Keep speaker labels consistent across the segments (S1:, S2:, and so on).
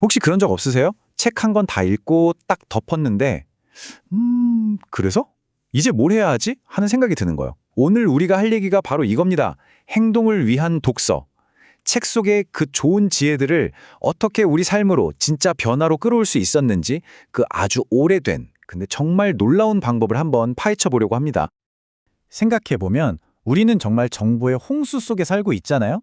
S1: 혹시 그런 적 없으세요? 책 한 권 다 읽고 딱 덮었는데, 음, 그래서? 이제 뭘 해야 하지? 하는 생각이 드는 거예요. 오늘 우리가 할 얘기가 바로 이겁니다. 행동을 위한 독서. 책 속의 그 좋은 지혜들을 어떻게 우리 삶으로 진짜 변화로 끌어올 수 있었는지 그 아주 오래된, 근데 정말 놀라운 방법을 한번 파헤쳐 보려고 합니다.
S2: 생각해보면 우리는 정말 정보의 홍수 속에 살고 있잖아요?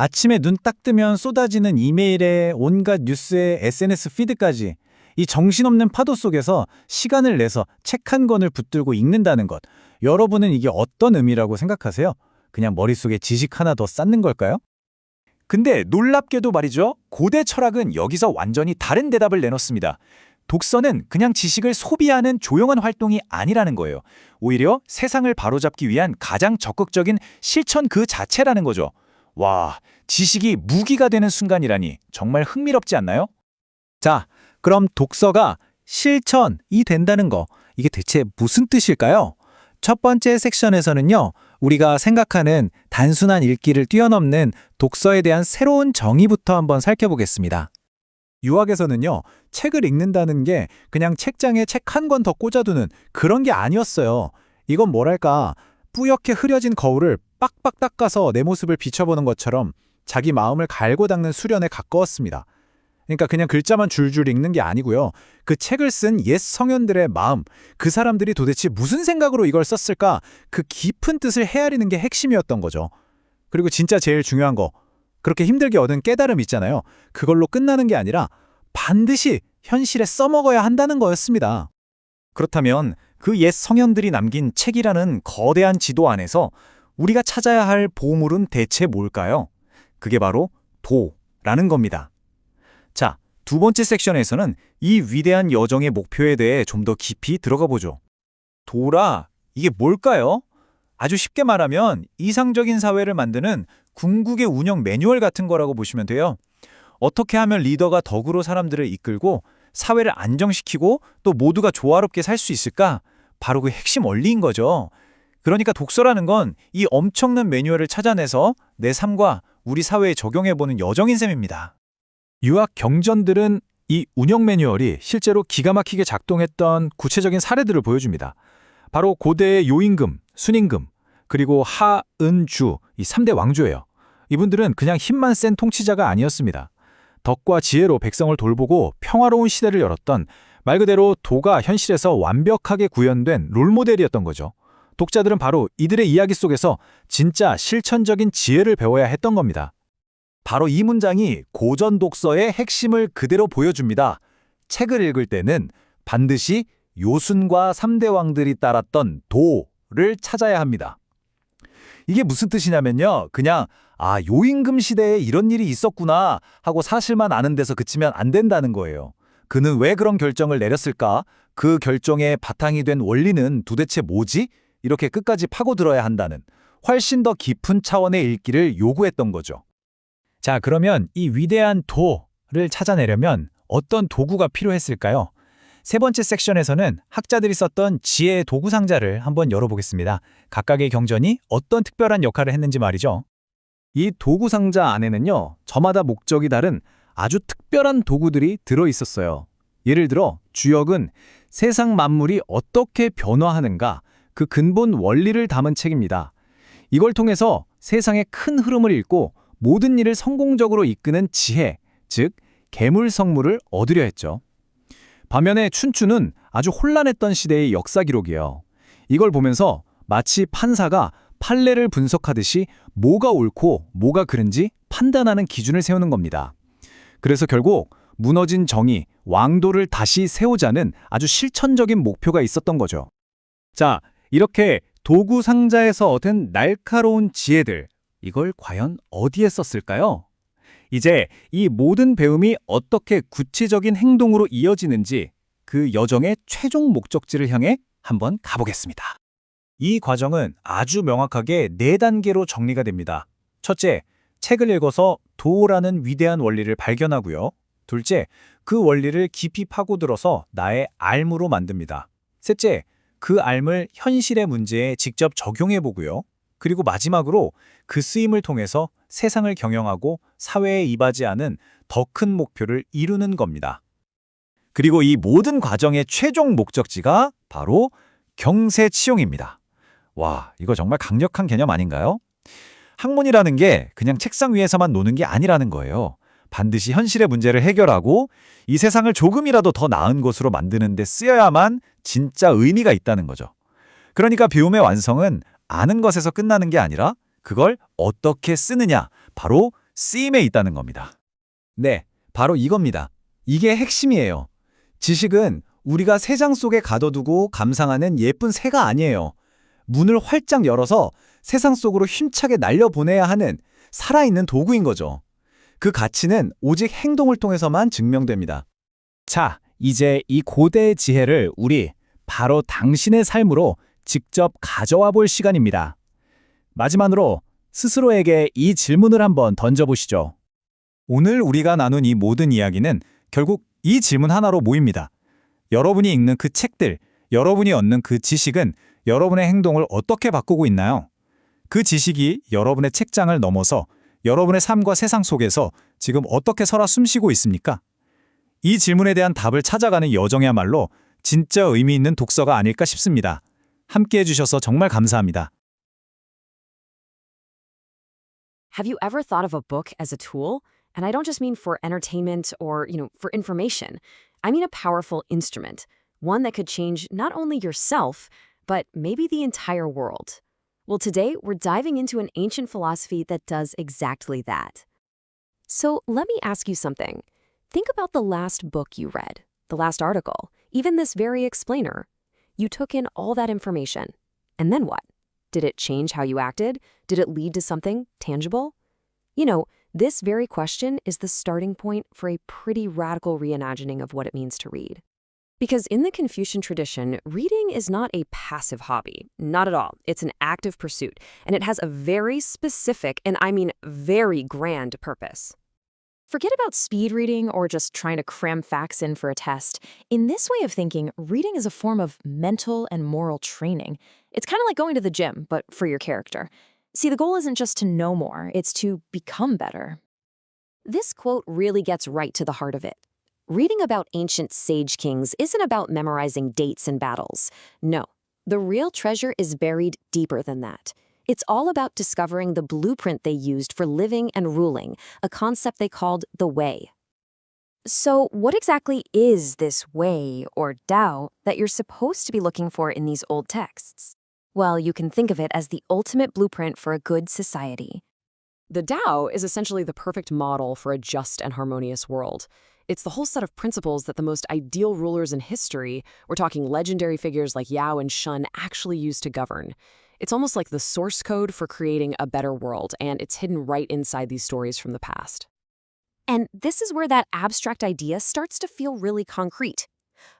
S2: 아침에 눈 딱 뜨면 쏟아지는 이메일에 온갖 뉴스에 SNS 피드까지 이 정신없는 파도 속에서 시간을 내서 책 한 권을 붙들고 읽는다는 것. 여러분은 이게 어떤 의미라고 생각하세요? 그냥 머릿속에 지식 하나 더 쌓는 걸까요?
S3: 근데 놀랍게도 말이죠. 고대 철학은 여기서 완전히 다른 대답을 내놓습니다. 독서는 그냥 지식을 소비하는 조용한 활동이 아니라는 거예요. 오히려 세상을 바로잡기 위한 가장 적극적인 실천 그 자체라는 거죠. 와, 지식이 무기가 되는 순간이라니 정말 흥미롭지 않나요?
S2: 자, 그럼 독서가 실천이 된다는 거, 이게 대체 무슨 뜻일까요? 첫 번째 섹션에서는요, 우리가 생각하는 단순한 읽기를 뛰어넘는 독서에 대한 새로운 정의부터 한번 살펴보겠습니다. 유학에서는요, 책을 읽는다는 게 그냥 책장에 책 한 권 더 꽂아두는 그런 게 아니었어요. 이건 뭐랄까, 뿌옇게 흐려진 거울을 빡빡 닦아서 내 모습을 비춰보는 것처럼 자기 마음을 갈고 닦는 수련에 가까웠습니다. 그러니까 그냥 글자만 줄줄 읽는 게 아니고요. 그 책을 쓴 옛 성현들의 마음, 그 사람들이 도대체 무슨 생각으로 이걸 썼을까? 그 깊은 뜻을 헤아리는 게 핵심이었던 거죠. 그리고 진짜 제일 중요한 거, 그렇게 힘들게 얻은 깨달음 있잖아요. 그걸로 끝나는 게 아니라 반드시 현실에 써먹어야 한다는 거였습니다.
S3: 그렇다면 그 옛 성현들이 남긴 책이라는 거대한 지도 안에서 우리가 찾아야 할 보물은 대체 뭘까요? 그게 바로 도라는 겁니다. 자, 두 번째 섹션에서는 이 위대한 여정의 목표에 대해 좀 더 깊이 들어가 보죠. 도라, 이게 뭘까요? 아주 쉽게 말하면 이상적인 사회를 만드는 궁극의 운영 매뉴얼 같은 거라고 보시면 돼요. 어떻게 하면 리더가 덕으로 사람들을 이끌고 사회를 안정시키고 또 모두가 조화롭게 살 수 있을까? 바로 그 핵심 원리인 거죠. 그러니까 독서라는 건 이 엄청난 매뉴얼을 찾아내서 내 삶과 우리 사회에 적용해보는 여정인 셈입니다.
S4: 유학 경전들은 이 운영 매뉴얼이 실제로 기가 막히게 작동했던 구체적인 사례들을 보여줍니다. 바로 고대의 요임금, 순임금, 그리고 하 은 주 이 3대 왕조예요. 이분들은 그냥 힘만 센 통치자가 아니었습니다. 덕과 지혜로 백성을 돌보고 평화로운 시대를 열었던 말 그대로 도가 현실에서 완벽하게 구현된 롤모델이었던 거죠. 독자들은 바로 이들의 이야기 속에서 진짜 실천적인 지혜를 배워야 했던 겁니다.
S3: 바로 이 문장이 고전 독서의 핵심을 그대로 보여줍니다. 책을 읽을 때는 반드시 요순과 3대 왕들이 따랐던 도를 찾아야 합니다. 이게 무슨 뜻이냐면요. 그냥 아, 요임금 시대에 이런 일이 있었구나 하고 사실만 아는 데서 그치면 안 된다는 거예요. 그는 왜 그런 결정을 내렸을까? 그 결정의 바탕이 된 원리는 도대체 뭐지? 이렇게 끝까지 파고들어야 한다는 훨씬 더 깊은 차원의 읽기를 요구했던 거죠.
S2: 자, 그러면 이 위대한 도를 찾아내려면 어떤 도구가 필요했을까요? 세 번째 섹션에서는 학자들이 썼던 지혜의 도구 상자를 한번 열어보겠습니다. 각각의 경전이 어떤 특별한 역할을 했는지 말이죠.
S4: 이 도구 상자 안에는요, 저마다 목적이 다른 아주 특별한 도구들이 들어 있었어요. 예를 들어, 주역은 세상 만물이 어떻게 변화하는가, 그 근본 원리를 담은 책입니다. 이걸 통해서 세상의 큰 흐름을 읽고 모든 일을 성공적으로 이끄는 지혜, 즉, 개물 성물을 얻으려 했죠. 반면에 춘추는 아주 혼란했던 시대의 역사 기록이에요. 이걸 보면서 마치 판사가 판례를 분석하듯이 뭐가 옳고 뭐가 그른지 판단하는 기준을 세우는 겁니다. 그래서 결국 무너진 정의, 왕도를 다시 세우자는 아주 실천적인 목표가 있었던 거죠.
S3: 자, 이렇게 도구 상자에서 얻은 날카로운 지혜들, 이걸 과연 어디에 썼을까요? 이제 이 모든 배움이 어떻게 구체적인 행동으로 이어지는지 그 여정의 최종 목적지를 향해 한번 가보겠습니다. 이 과정은 아주 명확하게 네 단계로 정리가 됩니다. 첫째, 책을 읽어서 도라는 위대한 원리를 발견하고요. 둘째, 그 원리를 깊이 파고들어서 나의 알무로 만듭니다. 셋째, 그 알을 현실의 문제에 직접 적용해 보고요. 그리고 마지막으로 그 쓰임을 통해서 세상을 경영하고 사회에 이바지하는 더 큰 목표를 이루는 겁니다. 그리고 이 모든 과정의 최종 목적지가 바로 경세치용입니다. 와, 이거 정말 강력한 개념 아닌가요? 학문이라는 게 그냥 책상 위에서만 노는 게 아니라는 거예요. 반드시 현실의 문제를 해결하고 이 세상을 조금이라도 더 나은 곳으로 만드는 데 쓰여야만 진짜 의미가 있다는 거죠. 그러니까 배움의 완성은 아는 것에서 끝나는 게 아니라 그걸 어떻게 쓰느냐, 바로 쓰임에 있다는 겁니다.
S5: 네, 바로 이겁니다. 이게 핵심이에요. 지식은 우리가 새장 속에 가둬두고 감상하는 예쁜 새가 아니에요. 문을 활짝 열어서 세상 속으로 힘차게 날려보내야 하는 살아있는 도구인 거죠. 그 가치는 오직 행동을 통해서만 증명됩니다. 자, 이제 이 고대의 지혜를 우리 바로 당신의 삶으로 직접 가져와 볼 시간입니다. 마지막으로 스스로에게 이 질문을 한번 던져보시죠.
S3: 오늘 우리가 나눈 이 모든 이야기는 결국 이 질문 하나로 모입니다. 여러분이 읽는 그 책들, 여러분이 얻는 그 지식은 여러분의 행동을 어떻게 바꾸고 있나요? 그 지식이 여러분의 책장을 넘어서 여러분의 삶과 세상 속에서 지금 어떻게 살아 숨쉬고 있습니까? 이 질문에 대한 답을 찾아가는 여정이야말로 진짜 의미 있는 독서가 아닐까 싶습니다. 함께 해주셔서 정말 감사합니다.
S6: Have you ever thought of a book as a tool? And I don't just mean for entertainment or, you know, for information. I mean a powerful instrument, one that could change not only yourself, but maybe the entire world. Well, today we're diving into an ancient philosophy that does exactly that. So let me ask you something. Think about the last book you read, the last article, even this very explainer. You took in all that information. And then what? Did it change how you acted? Did it lead to something tangible? You know, this very question is the starting point for a pretty radical reimagining of what it means to read. Because in the Confucian tradition, reading is not a passive hobby. Not at all. It's an active pursuit, and it has a very specific, and I mean very grand purpose. Forget about speed reading or just trying to cram facts in for a test. In this way of thinking, reading is a form of mental and moral training. It's kind of like going to the gym, but for your character. See, the goal isn't just to know more, it's to become better. This quote really gets right to the heart of it. Reading about ancient sage kings isn't about memorizing dates and battles. No, the real treasure is buried deeper than that. It's all about discovering the blueprint they used for living and ruling, a concept they called the Way. So, what exactly is this Way, or Tao, that you're supposed to be looking for in these old texts? Well, you can think of it as the ultimate blueprint for a good society.
S7: The Tao is essentially the perfect model for a just and harmonious world. It's the whole set of principles that the most ideal rulers in history, we're talking legendary figures like Yao and Shun, actually used to govern. It's almost like the source code for creating a better world, and it's hidden right inside these stories from the past.
S6: And this is where that abstract idea starts to feel really concrete.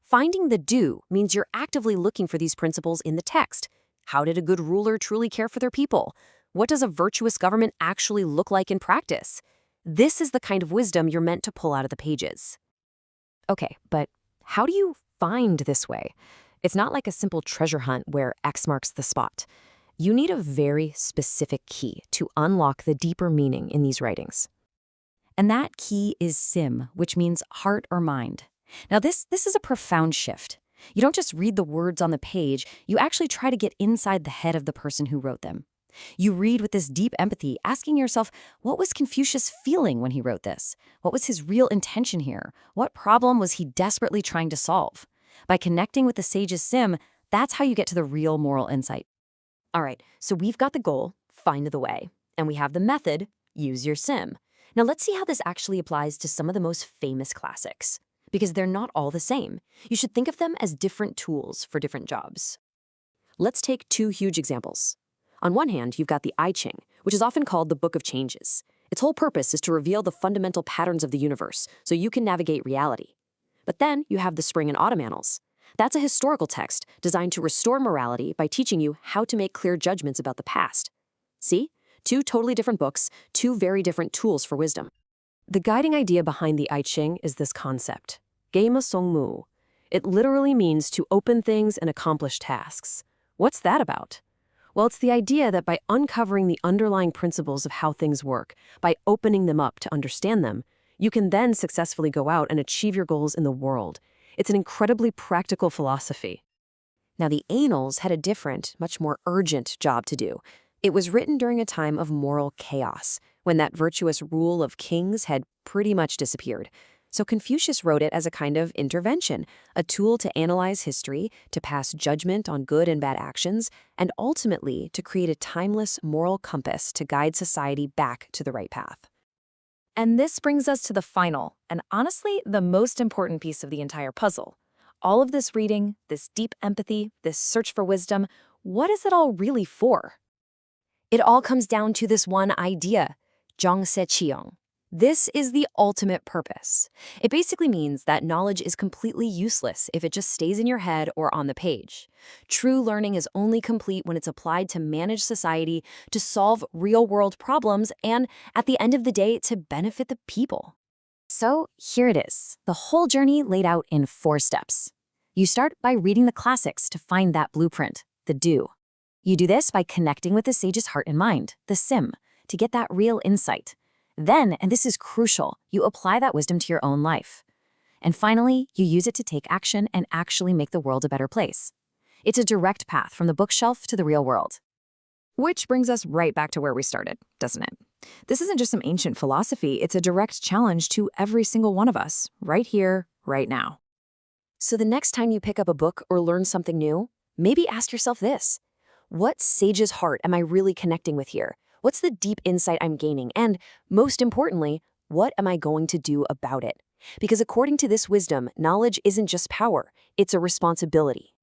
S6: Finding the do means you're actively looking for these principles in the text. How did a good ruler truly care for their people? What does a virtuous government actually look like in practice? This is the kind of wisdom you're meant to pull out of the pages. Okay, but how do you find this way? It's not like a simple treasure hunt where X marks the spot. You need a very specific key to unlock the deeper meaning in these writings. And that key is sim, which means heart or mind. Now this this is a profound shift. You don't just read the words on the page, you actually try to get inside the head of the person who wrote them. You read with this deep empathy, asking yourself, what was Confucius feeling when he wrote this? What was his real intention here? What problem was he desperately trying to solve? By connecting with the sage's sim, that's how you get to the real moral insight. All right, so we've got the goal, find the way, and we have the method, use your sim. Now let's see how this actually applies to some of the most famous classics. Because they're not all the same. You should think of them as different tools for different jobs. Let's take two huge examples. On one hand, you've got the I Ching, which is often called the Book of Changes. Its whole purpose is to reveal the fundamental patterns of the universe so you can navigate reality. But then you have the Spring and Autumn Annals. That's a historical text designed to restore morality by teaching you how to make clear judgments about the past. See? Two totally different books, two very different tools for wisdom. The guiding idea behind the I Ching is this concept, Geima Song Mu. It literally means to open things and accomplish tasks. What's that about? Well, it's the idea that by uncovering the underlying principles of how things work, by opening them up to understand them,
S8: You can then successfully go out and achieve your goals in the world. It's an incredibly practical philosophy.
S6: Now, the Annals had a different, much more urgent job to do. It was written during a time of moral chaos, when that virtuous rule of kings had pretty much disappeared. So Confucius wrote it as a kind of intervention, a tool to analyze history, to pass judgment on good and bad actions, and ultimately to create a timeless moral compass to guide society back to the right path.
S9: And this brings us to the final, and honestly, the most important piece of the entire puzzle. All of this reading, this deep empathy, this search for wisdom, what is it all really for?
S6: It all comes down to this one idea, Zhangse This is the ultimate purpose. It basically means that knowledge is completely useless if it just stays in your head or on the page. True learning is only complete when it's applied to manage society, to solve real-world problems, and at the end of the day, to benefit the people. So here it is, the whole journey laid out in four steps. You start by reading the classics to find that blueprint, the do. You do this by connecting with the sage's heart and mind, the sim, to get that real insight. Then, and this is crucial, you apply that wisdom to your own life. And finally, you use it to take action and actually make the world a better place. It's a direct path from the bookshelf to the real world.
S9: Which brings us right back to where we started, doesn't it? This isn't just some ancient philosophy, it's a direct challenge to every single one of us, right here, right now.
S6: So the next time you pick up a book or learn something new, maybe ask yourself this What sage's heart am I really connecting with here? What's the deep insight I'm gaining? And most importantly, what am I going to do about it? Because according to this wisdom, knowledge isn't just power, it's a responsibility.